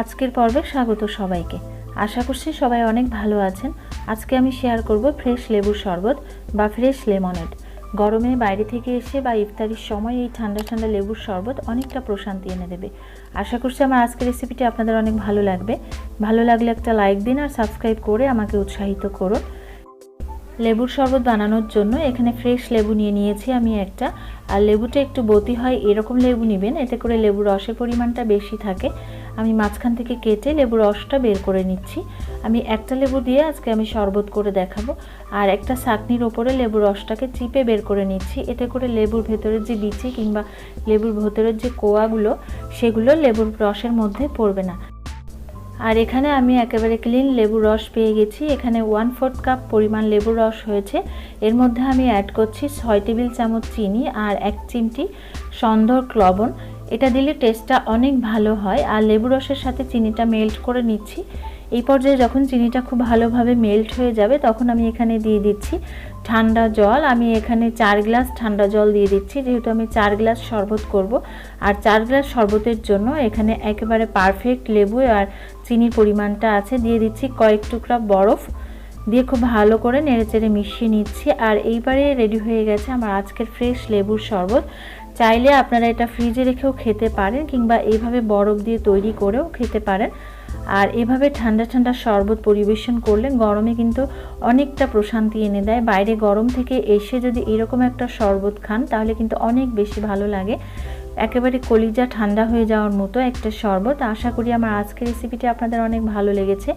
আজকের পর্বে স্বাগত সবাইকে। আশা করছি সবাই অনেক ভালো আছেন। আজকে আমি শেয়ার করব ফ্রেশ লেবুর শরবত বা ফ্রেশ লেমনেড গরমে বাইরে থেকে এসে বা ইফতারির সময় এই ঠান্ডা ঠান্ডা লেবুর শরবত অনেকটা প্রশান্তি এনে দেবে। আশা করছি আমার আজকের রেসিপিটি আপনাদের অনেক ভালো লাগবে। ভালো লাগলে একটা লাইক দিন আর সাবস্ক্রাইব করে আমাকে উৎসাহিত করুন। লেবুর শরবত বানানোর জন্য এখানে ফ্রেশ লেবু নিয়ে নিয়েছি আমি একটা। আর লেবুটা একটু বতি হয় এরকম লেবু নেবেন, এতে করে লেবুর রসের পরিমাণটা বেশি থাকে। আমি মাঝখান থেকে কেটে লেবুর রসটা বের করে নিচ্ছি। আমি একটা লেবু দিয়ে আজকে আমি শরবত করে দেখাবো। আর একটা চাকনির ওপরে লেবুর রসটাকে চিপে বের করে নিচ্ছি। এতে করে লেবুর ভেতরের যে বিচি কিংবা লেবুর ভেতরের যে কোয়াগুলো, সেগুলো লেবুর রসের মধ্যে পড়বে না। আর এখানে আমি একেবারে ক্লিন লেবুর রস পেয়ে গেছি। এখানে ওয়ান ফোর্থ কাপ পরিমাণ লেবুর রস হয়েছে। এর মধ্যে আমি অ্যাড করছি ছয় টেবিল চামচ চিনি আর এক চিমটি সন্দর লবণ। এটা দিলে টেস্টটা অনেক ভালো হয়। আর লেবু রসের সাথে চিনিটা মেল্ট করে নিচ্ছি। এই পর্যায়ে যখন চিনিটা খুব ভালোভাবে মেল্ট হয়ে যাবে, তখন আমি এখানে দিয়ে দিচ্ছি ঠান্ডা জল। আমি এখানে চার গ্লাস ঠান্ডা জল দিয়ে দিচ্ছি, যেহেতু আমি চার গ্লাস শরবত করব। আর চার গ্লাস শরবতের জন্য এখানে একেবারে পারফেক্ট লেবু আর চিনির পরিমাণটা আছে। দিয়ে দিচ্ছি কয়েক টুকরা বরফ। দিয়ে খুব ভালো করে নেড়েচেড়ে মিশিয়ে নিচ্ছি। আর এইবারে রেডি হয়ে গেছে আমার আজকের ফ্রেশ লেবুর শরবত। চাইলে আপনারা এটা ফ্রিজে রেখেও খেতে পারেন কিংবা এইভাবে বরফ দিয়ে তৈরি করেও খেতে পারেন। আর এভাবে ঠান্ডা ঠান্ডা শরবত পরিবেশন করলে গরমে কিন্তু অনেকটা প্রশান্তি এনে দেয়। বাইরে গরম থেকে এসে যদি এরকম একটা শরবত খান তাহলে কিন্তু অনেক বেশি ভালো লাগে। একেবারে কলিজা ঠান্ডা হয়ে যাওয়ার মতো একটা শরবত। আশা করি আমার আজকের রেসিপিটি আপনাদের অনেক ভালো লেগেছে।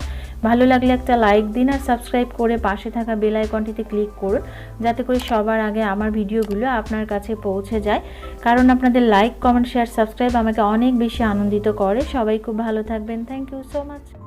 ভালো লাগলে একটা লাইক দিন আর সাবস্ক্রাইব করে পাশে থাকা বেল আইকনটিতে ক্লিক করুন, যাতে করে সবার আগে আমার ভিডিওগুলো আপনার কাছে পৌঁছে যায়। কারণ আপনাদের লাইক কমেন্ট শেয়ার সাবস্ক্রাইব আমাকে অনেক বেশি আনন্দিত করে। সবাই খুব ভালো থাকবেন। Thank you so much